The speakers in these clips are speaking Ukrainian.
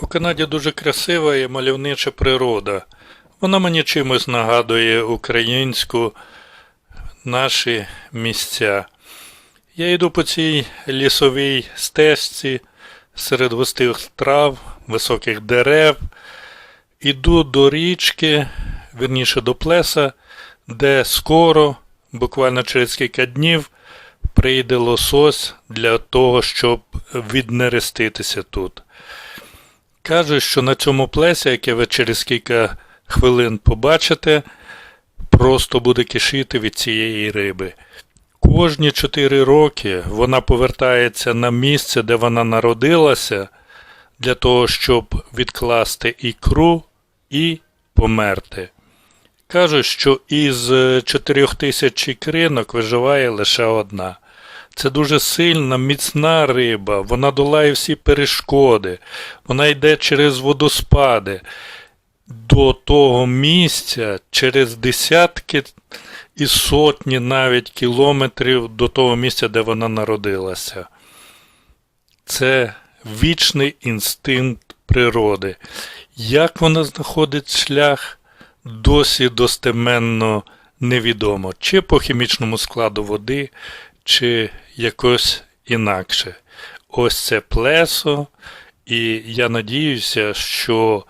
У Канаді дуже красива і мальовнича природа. Вона мені чимось нагадує українську наші місця. Я йду по цій лісовій стежці серед густих трав, високих дерев, іду до річки, верніше до плеса, де скоро, буквально через кілька днів, прийде лосось для того, щоб віднереститися тут. Кажуть, що на цьому плесі, яке ви через кілька хвилин побачите, просто буде кишити від цієї риби. Кожні 4 роки вона повертається на місце, де вона народилася, для того, щоб відкласти ікру і померти. Кажуть, що із 4 тисяч ікринок виживає лише одна. Це дуже сильна, міцна риба, вона долає всі перешкоди, вона йде через водоспади до того місця через десятки і сотні навіть кілометрів до того місця, де вона народилася. Це вічний інстинкт природи. Як вона знаходить шлях, досі достеменно невідомо, чи по хімічному складу води, чи якось інакше. Ось це плесо, і я надіюся, що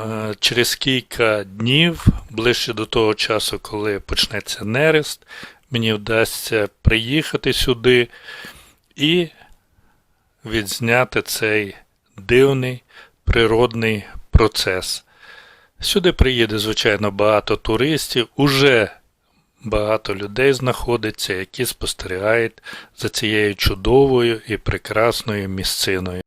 е, через кілька днів, ближче до того часу, коли почнеться нерест, мені вдасться приїхати сюди і відзняти цей дивний природний процес. Сюди приїде, звичайно, багато туристів, уже багато людей знаходиться, які спостерігають за цією чудовою і прекрасною місциною.